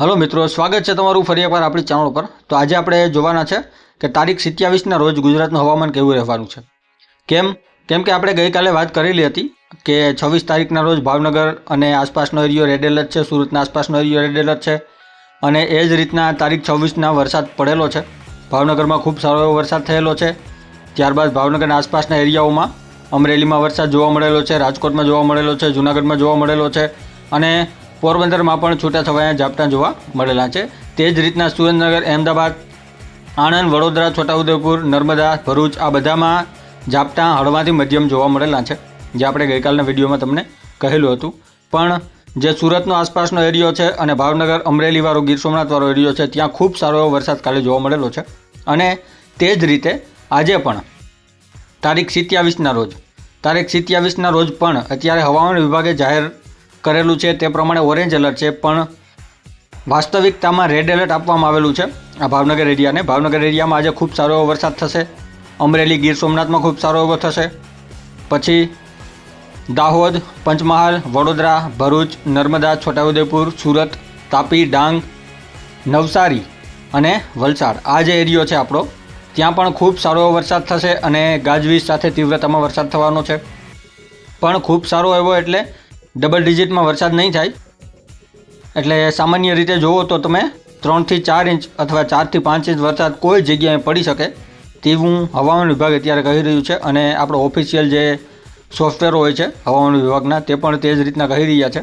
Hello મિત્રો, સ્વાગત છે તમારું ફરી એકવાર આપણી ચેનલ પર તો આજે આપણે જોવાના છે કે તારીખ સિત્યાવીસના રોજ ગુજરાતનું હવામાન કેવું રહેવાનું છે. કેમ? કેમ કે આપણે ગઈકાલે વાત કરેલી હતી કે છવ્વીસ તારીખના રોજ ભાવનગર અને આસપાસનો એરિયો રેડ એલર્ટ છે, સુરતના આસપાસનો એરિયો રેડ એલર્ટ છે. અને એ જ રીતના તારીખ છવ્વીસના વરસાદ પડેલો છે. ભાવનગરમાં ખૂબ સારો એવો વરસાદ થયેલો છે. ત્યારબાદ ભાવનગરના આસપાસના એરિયાઓમાં અમરેલીમાં વરસાદ જોવા મળેલો છે, રાજકોટમાં જોવા મળેલો છે, જૂનાગઢમાં જોવા મળેલો છે. અને પોરબંદરમાં પણ છૂટાછવાયા ઝાપટા જોવા મળેલા છે. તે જ રીતના સુરેન્દ્રનગર, અહેમદાબાદ, આણંદ, વડોદરા, છોટાઉદેપુર, નર્મદા, ભરૂચ આ બધામાં ઝાપટા હળવાથી મધ્યમ જોવા મળેલા છે, જે આપણે ગઈકાલના વિડીયોમાં તમને કહેલું હતું. પણ જે સુરતનો આસપાસનો એરિયો છે અને ભાવનગર, અમરેલીવાળો ગીર સોમનાથવાળો એરિયો છે, ત્યાં ખૂબ સારો એવો વરસાદ કાલે જોવા મળેલો છે. અને તે જ રીતે આજે પણ તારીખ સિત્યાવીસના રોજ, તારીખ સિત્યાવીસના રોજ પણ અત્યારે હવામાન વિભાગે જાહેર કરેલું છે તે પ્રમાણે ઓરેન્જ એલર્ટ છે, પણ વાસ્તવિકતામાં રેડ એલર્ટ આપવામાં આવેલું છે. આ ભાવનગર એરિયાને ભાવનગર એરિયામાં આજે ખૂબ સારો વરસાદ થશે. અમરેલી ગીર સોમનાથમાં ખૂબ સારો એવો થશે. પછી દાહોદ, પંચમહાલ, વડોદરા, ભરૂચ, નર્મદા, છોટાઉદેપુર, સુરત, તાપી, ડાંગ, નવસારી અને વલસાડ. આ જે એરિયો છે આપણો, ત્યાં પણ ખૂબ સારો એવો વરસાદ થશે અને ગાજવીજ સાથે તીવ્રતામાં વરસાદ થવાનો છે. પણ ખૂબ સારો એવો એટલે ડબલ ડિજિટમાં વરસાદ નહીં થાય. એટલે સામાન્ય રીતે જુઓ તો તમે ત્રણથી ચાર ઇંચ અથવા ચારથી પાંચ ઇંચ વરસાદ કોઈ જગ્યાએ પડી શકે તેવું હવામાન વિભાગ અત્યારે કહી રહ્યું છે અને આપણો ઓફિશિયલ જે સોફ્ટવેર હોય છે હવામાન વિભાગના તે પણ તે જ રીતના કહી રહ્યા છે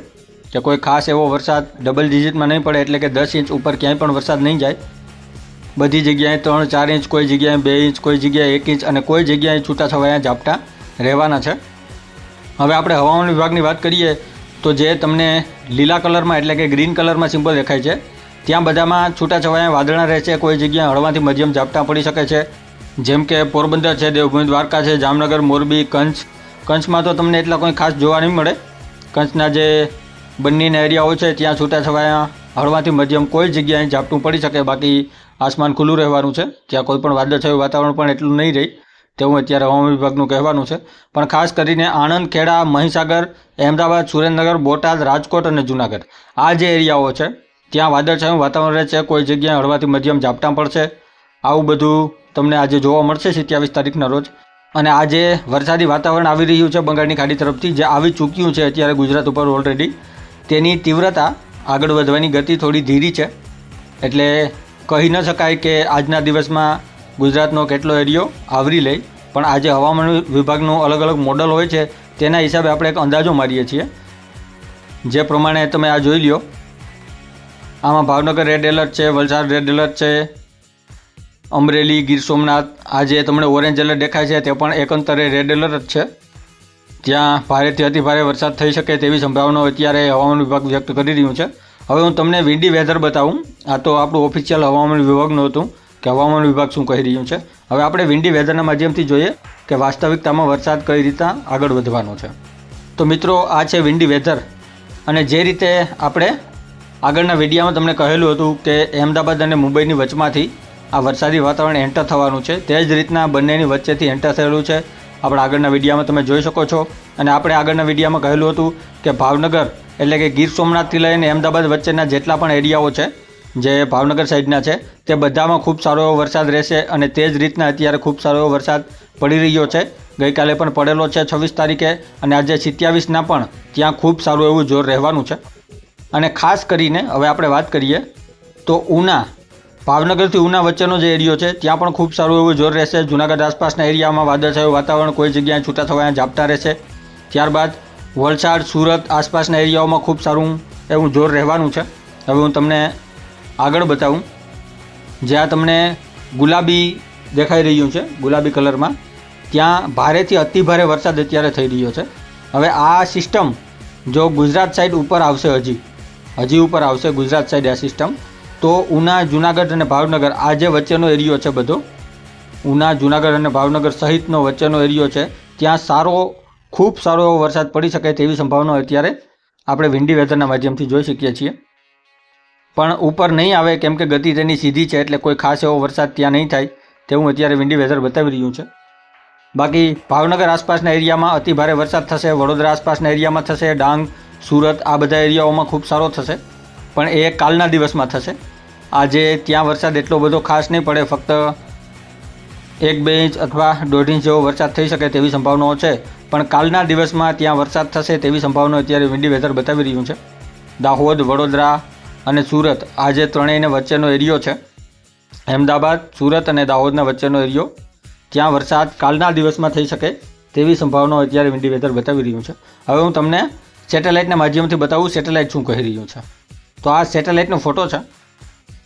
કે કોઈ ખાસ એવો વરસાદ ડબલ ડિજિટમાં નહીં પડે એટલે કે દસ ઇંચ ઉપર ક્યાંય પણ વરસાદ નહીં જાય. બધી જગ્યાએ ત્રણ ચાર ઇંચ, કોઈ જગ્યાએ બે ઇંચ, કોઈ જગ્યાએ એક ઇંચ અને કોઈ જગ્યાએ છૂટાછવાયા ઝાપટા રહેવાના છે. હવે આપણે હવામાન વિભાગની વાત કરીએ તો જે તમને લીલા કલરમાં એટલે કે ગ્રીન કલરમાં સિમ્પલ દેખાય છે, ત્યાં બધામાં છૂટાછવાયા વાદળા રહે છે, કોઈ જગ્યાએ હળવાથી મધ્યમ ઝાપટા પડી શકે છે. જેમ કે પોરબંદર છે, દેવભૂમિ દ્વારકા છે, જામનગર, મોરબી, કંચ. કંચમાં તો તમને એટલા કોઈ ખાસ જોવા નહીં મળે. કંચના જે બંનેના એરિયાઓ છે, ત્યાં છૂટાછવાયા હળવાથી મધ્યમ કોઈ જગ્યાએ ઝાપટું પડી શકે, બાકી આસમાન ખુલ્લું રહેવાનું છે. ત્યાં કોઈ પણ વાદળછાયું વાતાવરણ પણ એટલું નહીં રહે. તેવું અત્યારે હવામાન વિભાગનું કહેવાનું છે. પણ ખાસ કરીને આણંદ, ખેડા, મહીસાગર, અહેમદાબાદ, સુરેન્દ્રનગર, બોટાદ, રાજકોટ અને જૂનાગઢ. આ જે એરિયાઓ છે, ત્યાં વાદળછાયું વાતાવરણ રહે છે. કોઈ જગ્યાએ હળવાથી મધ્યમ ઝાપટા પડશે. આવું બધું તમને આજે જોવા મળશે સત્યાવીસ તારીખના રોજ. અને આજે વરસાદી વાતાવરણ આવી રહ્યું છે બંગાળની ખાડી તરફથી. જે આવી ચૂક્યું છે અત્યારે ગુજરાત ઉપર ઓલરેડી તેની તીવ્રતા આગળ વધવાની ગતિ થોડી ધીરી છે. એટલે કહી ન શકાય કે આજના દિવસમાં ગુજરાતનો કેટલો એરિયો, આવરી લે પણ આજે હવામાન વિભાગનું અલગ અલગ મોડલ હોય છે, તેના હિસાબે આપણે એક અંદાજો મારીએ છીએ. જે પ્રમાણે તમે આ જોઈ લ્યો. આમાં ભાવનગર રેડ એલર્ટ છે, વલસાડ રેડ એલર્ટ છે, અમરેલી, ગીર સોમનાથ, આ જે તમને ઓરેન્જ એલર્ટ દેખાય છે, તે પણ એકંતરે રેડ એલર્ટ છે. ત્યાં ભારેથી અતિભારે વરસાદ થઈ શકે તેવી સંભાવનાઓ અત્યારે હવામાન વિભાગ વ્યક્ત કરી રહ્યું છે. હવે હું તમને વિન્ડી વેધર બતાવું. આ તો આપણું ઓફિશિયલ હવામાન વિભાગનું હતું. કે હવામાન વિભાગ શું કહી રહ્યું છે? હવે આપણે વિન્ડી વેધરના માધ્યમથી જોઈએ કે વાસ્તવિકતામાં વરસાદ કઈ રીતના આગળ વધવાનો છે. તો મિત્રો, આ છે વિન્ડી વેધર. અને જે રીતે આપણે આગળના વિડીયામાં તમને કહેલું હતું કે અહેમદાબાદ અને મુંબઈની વચમાંથી આ વરસાદી વાતાવરણ એન્ટર થવાનું છે, તે જ રીતના બંનેની વચ્ચેથી એન્ટર થયેલું છે. આપણે આગળના વિડીયામાં તમે જોઈ શકો છો. અને આપણે આગળના વિડીયામાં કહેલું હતું કે ભાવનગર એટલે કે ગીર સોમનાથથી લઈને અમદાવાદ વચ્ચેના જેટલા પણ એરિયાઓ છે જે ભાવનગર સાઈડના છે, તે બધામાં ખૂબ સારો એવો વરસાદ રહેશે અને તે જ રીતના અત્યારે ખૂબ સારો એવો વરસાદ પડી રહ્યો છે. ગઈકાલે પણ પડેલો છે છવ્વીસ તારીખે અને આજે સિત્યાવીસના પણ ત્યાં ખૂબ સારું એવું જોર રહેવાનું છે. અને ખાસ કરીને હવે આપણે વાત કરીએ તો ઉના, ભાવનગરથી ઉના વચ્ચેનો જે એરિયો છે, ત્યાં પણ ખૂબ સારું એવું જોર રહેશે. જૂનાગઢ આસપાસના એરિયામાં વાદળછાયું વાતાવરણ કોઈ જગ્યાએ છૂટાછવાયા ઝાપટા રહેશે. ત્યારબાદ વલસાડ, સુરત આસપાસના એરિયાઓમાં ખૂબ સારું એવું જોર રહેવાનું છે. હવે હું તમને આગળ બતાવું. જ્યાં તમને ગુલાબી દેખાઈ રહ્યું છે, ગુલાબી કલરમાં. ત્યાં ભારેથી અતિભારે વરસાદ અત્યારે થઈ રહ્યો છે. હવે આ સિસ્ટમ જો ગુજરાત સાઈડ ઉપર આવશે હજી હજી ઉપર આવશે ગુજરાત સાઈડ આ સિસ્ટમ, તો ઉના, જુનાગઢ અને ભાવનગર, આ જે વચ્ચેનો એરિયો છે બધો, ઉના, જુનાગઢ અને ભાવનગર સહિતનો વચ્ચેનો એરિયો છે, ત્યાં સારો, ખૂબ સારો એવો વરસાદ પડી શકે તેવી સંભાવના અત્યારે આપણે વિન્ડી વેધરના માધ્યમથી જોઈ શકીએ છીએ. પણ ઉપર નહીં આવે, કેમ કે ગતિ તેની સીધી છે, એટલે કોઈ ખાસ એવો વરસાદ ત્યાં નહીં થાય, તેવું અત્યારે વિન્ડી વેધર બતાવી રહ્યું છે. બાકી ભાવનગર આસપાસના એરિયામાં અતિ ભારે વરસાદ થશે, વડોદરા આસપાસના એરિયામાં થશે, ડાંગ, સુરત, આ બધા એરિયાઓમાં ખૂબ સારો થશે, પણ એ કાલના દિવસમાં થશે. આજે ત્યાં વરસાદ એટલો બધો ખાસ નહીં પડે, ફક્ત એક, બે ઇંચ અથવા દોઢ ઇંચ જેવો વરસાદ થઈ શકે તેવી સંભાવનાઓ છે, પણ કાલના દિવસમાં ત્યાં વરસાદ થશે તેવી સંભાવનાઓ અત્યારે વિન્ડી વેધર બતાવી રહ્યું છે. દાહોદ, વડોદરા અને સુરત. આ જે ત્રણેયને વચ્ચેનો એરિયો છે. અહેમદાબાદ, સુરત અને દાહોદના વચ્ચેનો એરિયો. ત્યાં વરસાદ કાલના દિવસમાં થઈ શકે તેવી સંભાવનાઓ અત્યારે વિન્ડી વેધર બતાવી રહ્યું છે. હવે હું તમને સેટેલાઇટના માધ્યમથી બતાવું સેટેલાઇટ શું કહી રહ્યું છે. તો આ સેટેલાઇટનો ફોટો છે.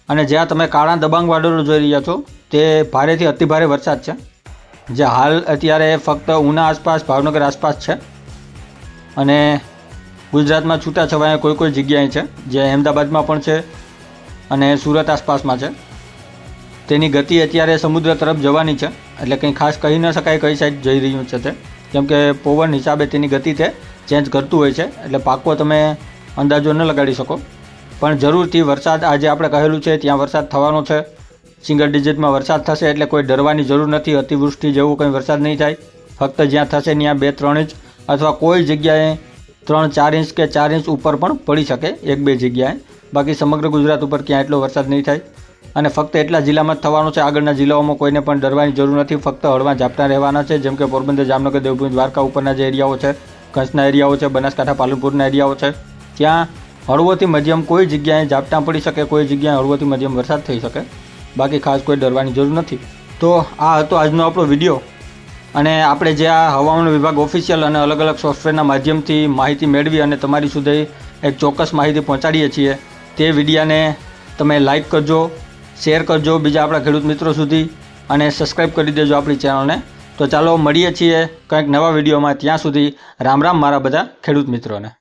અને જ્યાં તમે કાળા દબાંગ વાદળો જોઈ રહ્યા છો, તે ભારેથી અતિભારે વરસાદ છે. જે હાલ અત્યારે ફક્ત ઉના આસપાસ, ભાવનગર આસપાસ છે. અને ગુજરાતમાં છૂટાછવાયા કોઈ કોઈ જગ્યાએ છે? જે અહેમદાબાદમાં પણ છે અને સુરત આસપાસમાં છે. તેની ગતિ અત્યારે સમુદ્ર તરફ જવાની છે. એટલે કંઈ ખાસ કહી ન શકાય કઈ સાઈડ જઈ રહ્યું છે તે. કેમ કે પવન હિસાબે તેની ગતિ તે ચેન્જ કરતું હોય છે. એટલે પાકો તમે અંદાજો ન લગાડી શકો. પણ જરૂરથી વરસાદ આજે આપણે કહેલું છે, ત્યાં વરસાદ થવાનો છે. સિંગલ ડિજિટમાં વરસાદ થશે એટલે કોઈ ડરવાની જરૂર નથી. અતિવૃષ્ટિ જેવું કંઈ વરસાદ નહીં થાય. ફક્ત જ્યાં થશે ત્યાં બે ત્રણ ઇંચ અથવા કોઈ જગ્યાએ ત્રણ, ચાર ઇંચ કે ચાર ઇંચ ઉપર પણ પડી શકે એક, બે જગ્યાએ. બાકી સમગ્ર ગુજરાત ઉપર ક્યાં એટલો વરસાદ નહીં થાય. અને ફક્ત એટલા જિલ્લામાં જ થવાનો છે. આગળના જિલ્લાઓમાં કોઈને પણ ડરવાની જરૂર નથી. ફક્ત હળવા ઝાપટા રહેવાના છે. જેમ કે પોરબંદર, જામનગર, દેવભૂમિ, દ્વારકા ઉપરના જે એરિયાઓ છે, કચ્છના એરિયાઓ છે, બનાસકાંઠા, પાલનપુરના એરિયાઓ છે, ત્યાં હળવોથી મધ્યમ કોઈ જગ્યાએ ઝાપટાં પડી શકે, કોઈ જગ્યાએ હળવોથી મધ્યમ વરસાદ થઈ શકે. બાકી ખાસ કોઈ ડરવાની જરૂર નથી. તો આ હતો આજનો આપણો વીડિયો. અને આપણે જે આ હવામાન વિભાગ ઓફિશિયલ અને અલગ અલગ સોફ્ટવેરના માધ્યમથી માહિતી મેળવી અને તમારી સુધી એક ચોક્કસ માહિતી પહોંચાડીએ છીએ, તે વિડીયાને તમે લાઈક કરજો શેર કરજો બીજા આપણા ખેડૂત મિત્રો સુધી અને સબસ્ક્રાઈબ કરી દેજો આપણી ચેનલને તો ચાલો મળીએ છીએ કંઈક નવા વિડીયોમાં. ત્યાં સુધી રામ રામ મારા બધા ખેડૂત મિત્રોને.